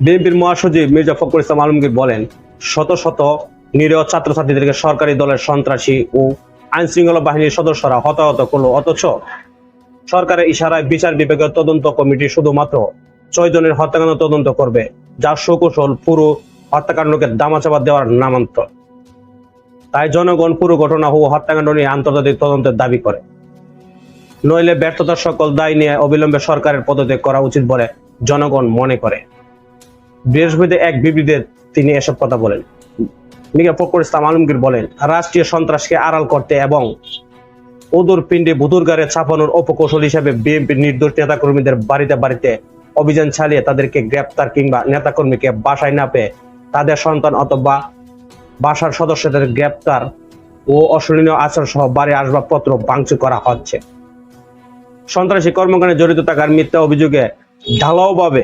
বিএনপির মহাসচিব মির্জা ফখরুল ইসলাম আলমগীর বলেন, শত শত নিরীহ ছাত্রছাত্রীদেরকে সরকারি দলের সন্ত্রাসী ও আইন শৃঙ্খলা বাহিনীর সদস্যরা হতাহত করল, অথচ সরকারের ইশারায় বিচার বিভাগের তদন্ত কমিটি শুধুমাত্র ছয় জনের হত্যাকাণ্ড তদন্ত করবে যার সুকৌশল পুরো হত্যাকাণ্ডকে দামাচাপা দেওয়ার নামান্তর। তাই জনগণ পুরো ঘটনা ও হত্যাকাণ্ড নিয়ে আন্তর্জাতিক তদন্তের দাবি করে। নইলে ব্যর্থতার সকল দায় নিয়ে অবিলম্বে সরকারের পদত্যাগ করা উচিত বলে জনগণ মনে করে। বৃহস্পতি এক বিবৃতিতে তিনি এসব কথা বলেন। মির্জা ফখরুল ইসলাম আলমগীর বলেন, রাষ্ট্রীয় সন্ত্রাসকে আড়াল করতে এবং ওদুর পিণ্ডে বুতুরগারে ছাপানোর অপকৌশল হিসেবে বিএনপির নির্দোষ নেতাকর্মীদের বাড়িতে বাড়িতে অভিযান চালিয়ে তাদেরকে গ্রেপ্তার কিংবা নেতাকর্মীকে বাসায় না পেয়ে তাদের সন্তান অথবা বাসার সদস্যদের গ্রেপ্তার ও অশলীল আচরণ সহ বাড়ির আসবাবপত্র ভাঙচুর করা হচ্ছে। সন্ত্রাসী কর্মকাণ্ডে জড়িত থাকার মিথ্যা অভিযোগে ঢালাওভাবে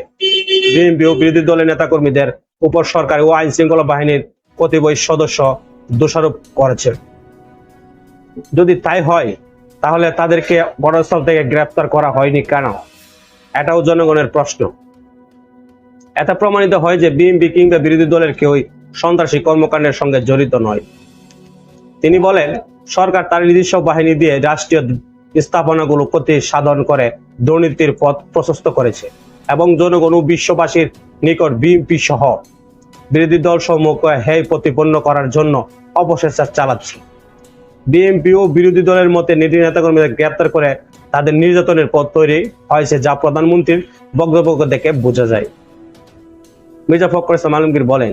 বিএনপি ও বিরোধী দলের নেতাকর্মীদের উপর সরকার ও আইন শৃঙ্খলা বাহিনীর কতিপয় সদস্য দোষারোপ করেছে। যদি তাই হয়, তাহলে তাদেরকে ঘটনাস্থল থেকে গ্রেপ্তার করা হয়নি কেন? এটাও জনগণের প্রশ্ন। এটা প্রমাণিত হয় যে বিএনপি কিংবা বিরোধী দলের কেউই সন্ত্রাসী কর্মকাণ্ডের সঙ্গে জড়িত নয়। তিনি বলেন, সরকার তার নিজস্ব বাহিনী দিয়ে রাষ্ট্রীয় স্থাপনাগুলো ক্ষতি সাধন করে দুর্নীতির পথ প্রশস্ত করেছে। এবং জনগণ ও বিশ্ববাসীর নিকট বিএনপি সহ বিরোধী দল সমূহকে হেয় প্রতিপন্ন করার জন্য অপচেষ্টা চালাচ্ছে বিএনপি ও বিরোধী দলের মতে নীতি নেতাকর্মীদের গ্রেপ্তার করে তাদের নির্যাতনের পথ তৈরি হয়েছে যা প্রধানমন্ত্রীর বক্তব্য দেখে বোঝা যায়। মির্জা ফখর ইসলাম আলমগীর বলেন,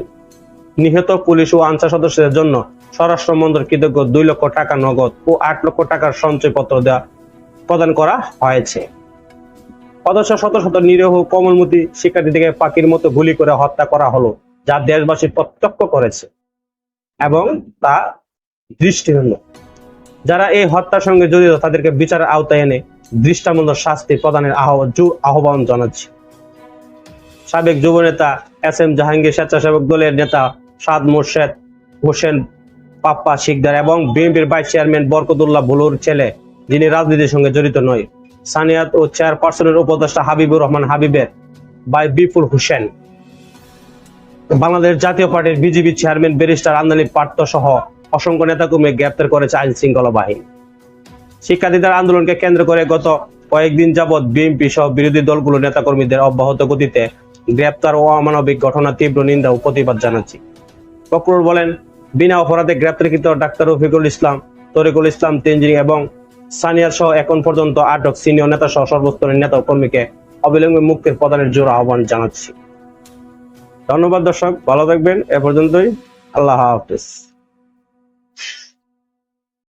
নিহত পুলিশ ও আনসার সদস্যদের জন্য স্বরাষ্ট্র মন্ত্রীর কৃতজ্ঞ দুই লক্ষ টাকা নগদ ও আট লক্ষ টাকার সঞ্চয়পত্র দেওয়া প্রদান করা হয়েছে। অথচ শত শত নিরীহ কমলমতি শিক্ষার্থীদেরকে পাখির মতো গুলি করে হত্যা করা হলো, যা দেশবাসী প্রত্যক্ষ করেছে এবং তা দৃষ্টিহীন। যারা এই হত্যার সঙ্গে জড়িত, তাদেরকে বিচারের আওতায় এনে দৃষ্টামূলক শাস্তি প্রদানের আহ্বান জানাচ্ছি। সাবেক যুব নেতা এস এম জাহাঙ্গীর স্বেচ্ছাসেবক দলের নেতা সাদ মোর্শেদ হোসেন পাপ্পা শিকদার এবং বিএনপির ভাইস চেয়ারম্যান বরকতুল্লাহ ভুলুর ছেলে, যিনি রাজনীতির সঙ্গে জড়িত নয়। সানিয়াত ও চেয়ারপারসনের উপদেষ্টা হাবিবুর রহমান হাবিবের বাই বিপুল হোসেন। বাংলাদেশ জাতীয় পার্টির বিজেপি চেয়ারম্যান ব্যারিস্টার আমদানি পার্থ সহ অসংখ্য নেতাকর্মী গ্রেপ্তার করেছে আইন শৃঙ্খলা বাহিনী। শিক্ষার্থীদের আন্দোলনকে কেন্দ্র করে গত কয়েকদিন যাবৎ বিএনপি সহ বিরোধী দলগুলো নেতাকর্মীদের অব্যাহত গতিতে গ্রেপ্তার ও অমানবিক ঘটনা তীব্র নিন্দা ও প্রতিবাদ জানাচ্ছি। ফখরুল বলেন, বিনা অপরাধে গ্রেপ্তারকৃত ডাক্তার রফিকুল ইসলাম, তরিকুল ইসলাম, তেনজিং এবং সানিয়ার সহ এখন পর্যন্ত আটক সিনিয়র নেতা সহ সর্বস্তরের নেতা কর্মীকে অবিলম্বে মুক্তির প্রদানের জোর আহ্বান জানাচ্ছি। ধন্যবাদ দর্শক, ভালো থাকবেন। এ পর্যন্তই। আল্লাহ হাফিজ।